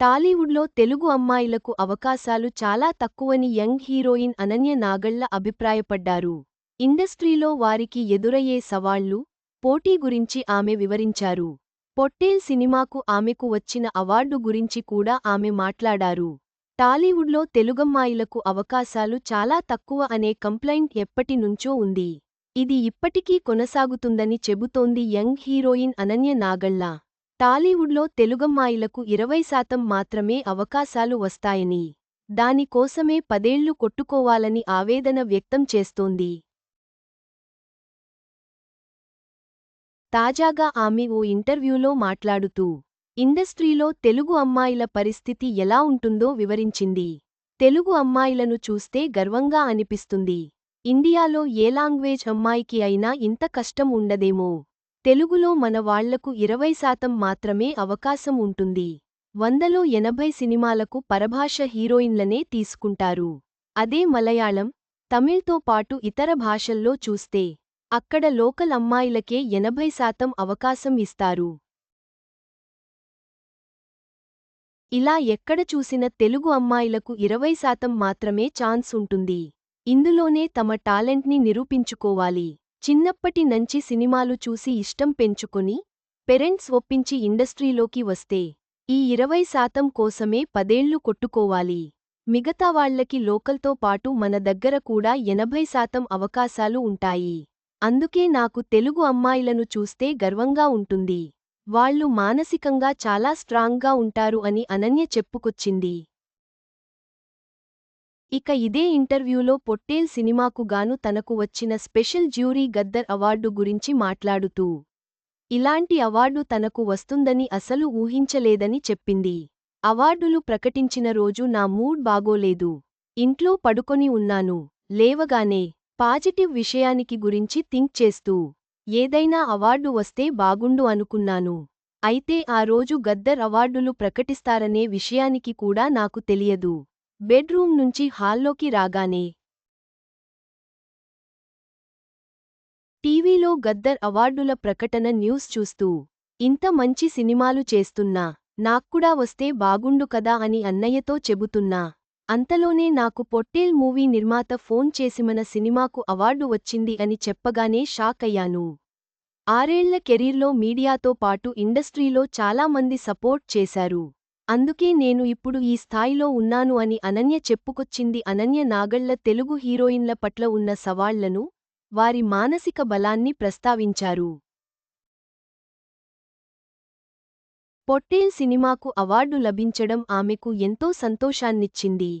టాలీవుడ్లో తెలుగు అమ్మాయిలకు అవకాశాలు చాలా తక్కువని యంగ్ హీరోయిన్ అనన్య నాగళ్ళ అభిప్రాయపడ్డారు. ఇండస్ట్రీలో వారికి ఎదురయ్యే సవాళ్ళు పోటీ గురించి ఆమె వివరించారు. పొట్టేల్ సినిమాకు ఆమెకు వచ్చిన అవార్డు గురించి కూడా ఆమె మాట్లాడారు. టాలీవుడ్లో తెలుగమ్మాయిలకు అవకాశాలు చాలా తక్కువ అనే కంప్లైంట్ ఎప్పటినుంచో ఉంది. ఇది ఇప్పటికీ కొనసాగుతుందని చెబుతోంది యంగ్ హీరోయిన్ అనన్య నాగళ్ళ టాలీవుడ్లో తెలుగమ్మాయిలకు ఇరవై శాతం మాత్రమే అవకాశాలు వస్తాయని దానికోసమే పదేళ్ళు కొట్టుకోవాలని ఆవేదన వ్యక్తం చేస్తోంది. తాజాగా ఆమె ఓ ఇంటర్వ్యూలో మాట్లాడుతూ ఇండస్ట్రీలో తెలుగు అమ్మాయిల పరిస్థితి ఎలా ఉంటుందో వివరించింది. తెలుగు అమ్మాయిలను చూస్తే గర్వంగా అనిపిస్తుంది. ఇండియాలో ఏ లాంగ్వేజ్ అమ్మాయికి అయినా ఇంత కష్టం ఉండదేమో. తెలుగులో మన వాళ్ళకు ఇరవై శాతం మాత్రమే అవకాశం ఉంటుంది. వందలో ఎనభై సినిమాలకు పరభాష హీరోయిన్లనే తీసుకుంటారు. అదే మలయాళం తమిళ్తో పాటు ఇతర భాషల్లో చూస్తే అక్కడ లోకల్ అమ్మాయిలకే ఎనభై శాతం అవకాశం ఇస్తారు. ఇలా ఎక్కడ చూసిన తెలుగు అమ్మాయిలకు ఇరవై శాతం మాత్రమే ఛాన్స్ ఉంటుంది. ఇందులోనే తమ టాలెంట్ని నిరూపించుకోవాలి. చిన్నప్పటి నుంచి సినిమాలు చూసి ఇష్టం పెంచుకుని పెరెంట్స్ ఒప్పించి ఇండస్ట్రీలోకి వస్తే ఈ ఇరవై శాతం కోసమే పదేళ్ళు కొట్టుకోవాలి. మిగతా వాళ్ళకి లోకల్తో పాటు మన దగ్గర కూడా ఎనభై శాతం అవకాశాలు ఉంటాయి. అందుకే నాకు తెలుగు అమ్మాయిలను చూస్తే గర్వంగా ఉంటుంది. వాళ్ళు మానసికంగా చాలా స్ట్రాంగ్గా ఉంటారు అని అనన్య చెప్పుకొచ్చింది. ఇక ఇదే ఇంటర్వ్యూలో పొట్టేల్ సినిమాకు గాను తనకు వచ్చిన స్పెషల్ జ్యూరీ గద్దర్ అవార్డు గురించి మాట్లాడుతూ ఇలాంటి అవార్డు తనకు వస్తుందని అసలు ఊహించలేదని చెప్పింది. అవార్డులు ప్రకటించిన రోజు నా మూడ్ బాగోలేదు. ఇంట్లో పడుకొని ఉన్నాను. లేవగానే పాజిటివ్ విషయానికి గురించి థింక్ చేస్తూ ఏదైనా అవార్డు వస్తే బాగుండు అనుకున్నాను. అయితే ఆ రోజు గద్దర్ అవార్డులు ప్రకటిస్తారనే విషయానికి కూడా నాకు తెలియదు. బెడ్రూమ్ నుంచి హాల్లోకి రాగానే టీవీలో గద్దర్ అవార్డుల ప్రకటన న్యూస్ చూస్తూ ఇంత మంచి సినిమాలు చేస్తున్నా నాక్కూడా వస్తే బాగుండు కదా అని అన్నయ్యతో చెబుతున్నా అంతలోనే నాకు పొట్టేల్ మూవీ నిర్మాత ఫోన్ చేసి మన సినిమాకు అవార్డు వచ్చింది అని చెప్పగానే షాక్ అయ్యాను. ఆరేళ్ళ కెరీర్లో మీడియాతో పాటు ఇండస్ట్రీలో చాలా మంది సపోర్ట్ చేశారు. అందుకే నేను ఇప్పుడు ఈ స్థాయిలో ఉన్నాను అని అనన్య చెప్పుకొచ్చింది. అనన్య నాగళ్ళ తెలుగు హీరోయిన్ల పట్ల ఉన్న సవాళ్ళను వారి మానసిక బలాన్ని ప్రస్తావించారు. పొట్టేల్ సినిమాకు అవార్డు లభించడం ఆమెకు ఎంతో సంతోషాన్నిచ్చింది.